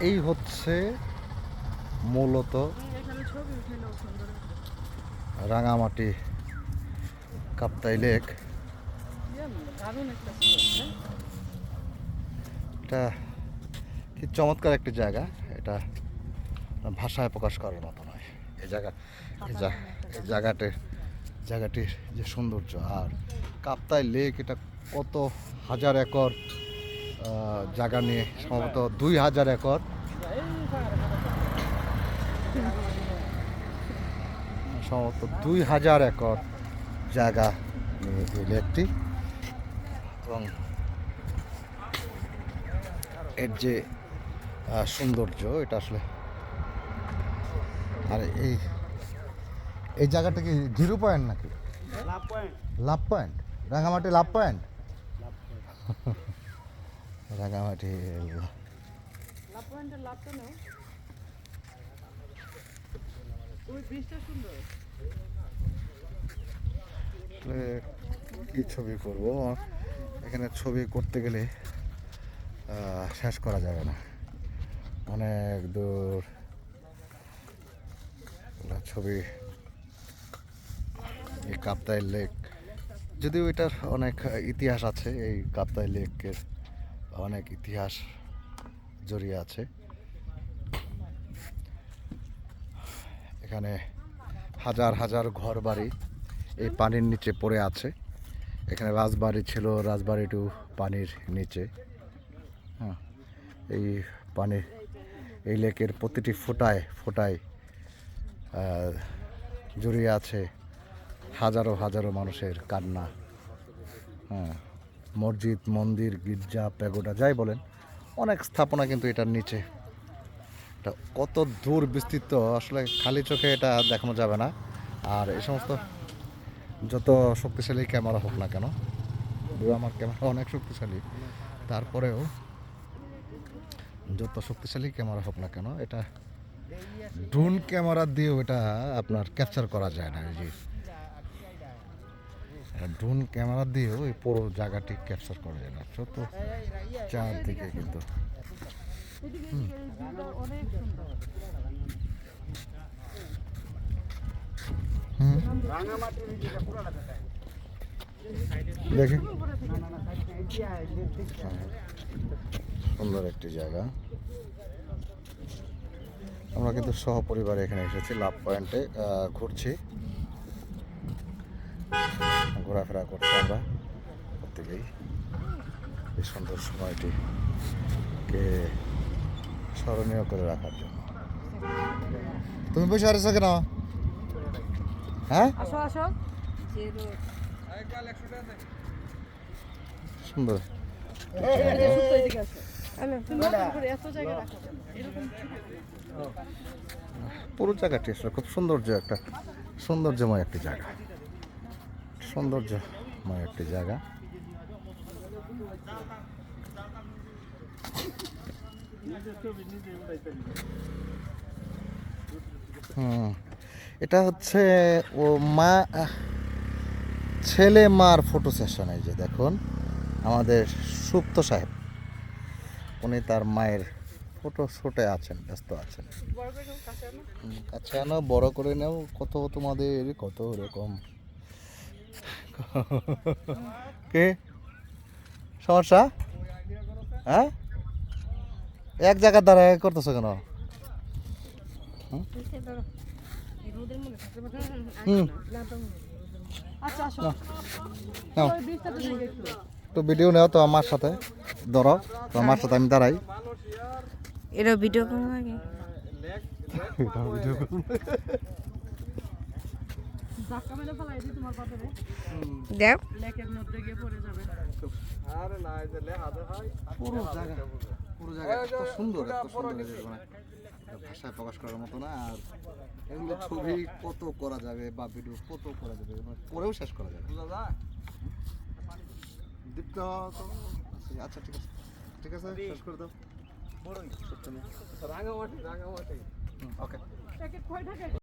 এই হচ্ছে মূলত রাঙামাটি কাপ্তাই লেক। হ্যাঁ? এটা কি চমৎকার একটি জায়গা। এটা ভাষায় প্রকাশ করার মতো নয়। এই জায়গা এই জা- এই জায়গাটির জায়গাটির যে সৌন্দর্য আর কাপ্তাই লেক, এটা কত হাজার একর জায়গা নিয়ে সম্ভবত দুই হাজার একর। সম্ভবত দুই হাজার একর জায়গা নিয়ে এই লেকটি। এবং এর যে সৌন্দর্য, এটা আসলে আর এই এই জায়গাটা কি জিরো পয়েন্ট নাকি? Love point. Rangamati love point? Rangamati কি ছবি করব? এখানে ছবি করতে গেলে শেষ করা যাবে না। অনেক দূর। ছবি এই কাপ্তাই লেক যদিও এটার অনেক ইতিহাস আছে, এই কাপ্তাই লেকের অনেক ইতিহাস জড়িয়ে আছে। এখানে হাজার হাজার ঘর বাড়ি এই পানির নিচে পড়ে আছে। এখানে রাজবাড়ি ছিল রাজবাড়িটু পানির নিচে। হ্যাঁ এই পানির এই লেকের প্রতিটি ফোটায় ফোটায় জড়িয়ে আছে। হাজারো হাজারো মানুষের কান্না। হ্যাঁ মসজিদ, মন্দির, গির্জা, প্যাগোডা, যাই বলেন, অনেক স্থাপনা কিন্তু এটার নিচে। এটা কত দূর বিস্তৃত, আসলে খালি চোখে এটা দেখানো যাবে না। আর এই সমস্ত যত শক্তিশালী ক্যামেরা হোক না কেন আমার ক্যামেরা অনেক শক্তিশালী। তারপরেও যত শক্তিশালী ক্যামেরা হোক না কেন, এটা ড্রোন ক্যামেরা দিয়েও এটা আপনার ক্যাপচার করা যায় না, এই যে ড্রোন ক্যামেরা দিয়েও এই পুরো জায়গাটি ক্যাপচার করা যায়, না? যত চারদিকে কিন্তু। দেখি। সুন্দর একটি জায়গা। আমরা কিন্তু সহপরিবারে এখানে এসেছি, লাভ পয়েন্টে ঘুরছি। ঘোরাফেরা করছি আমরা। প্রত্যেকেই। এই সুন্দর সময়টিকে স্মরণীয় করে রাখার জন্য। তুমি বসে আছো কেন? হ্যাঁ? সুন্দর। পুরো জায়গাটি আসলে খুব সৌন্দর্য একটা সৌন্দর্যময় একটি জায়গা। সৌন্দর্যময় একটি জায়গা। হুম এটা হচ্ছে ও মা ছেলে মার ফটো সেশন এই যে দেখুন আমাদের সুপ্ত সাহেব। উনি তার মায়ের ফটো শুটে আছেন ব্যস্ত আছেন। কাছে আনো। আচ্ছা বড় করে নাও কত তোমাদের কত রকম কে? সমস্যা? হ্যাঁ? এক জায়গার দ্বারা করতেছো কেন? আচ্ছা তো একটু ভিডিও নাও তো আমার সাথে। ধরো তো আমার সাথে আমি দাঁড়াই। এটা ভিডিও করা লাগে ভিডিও ধাক্কা মেরে ফেলাই দিই তোমার পাথরে। দেখ। লেকের মধ্যে গিয়ে পড়ে যাবে। পুরো জায়গা পুরো জায়গা এত সুন্দর এত সুন্দর মানে ভাষায় প্রকাশ করার মতো না আর এগুলো ছবি কত করা যাবে বা ভিডিও কত করা যাবে করেও শেষ করা যাবে দীপ্ত আচ্ছা ঠিক আছে ঠিক আছে শেষ করে দাও। ওকে। প্যাকেট কয় টাকা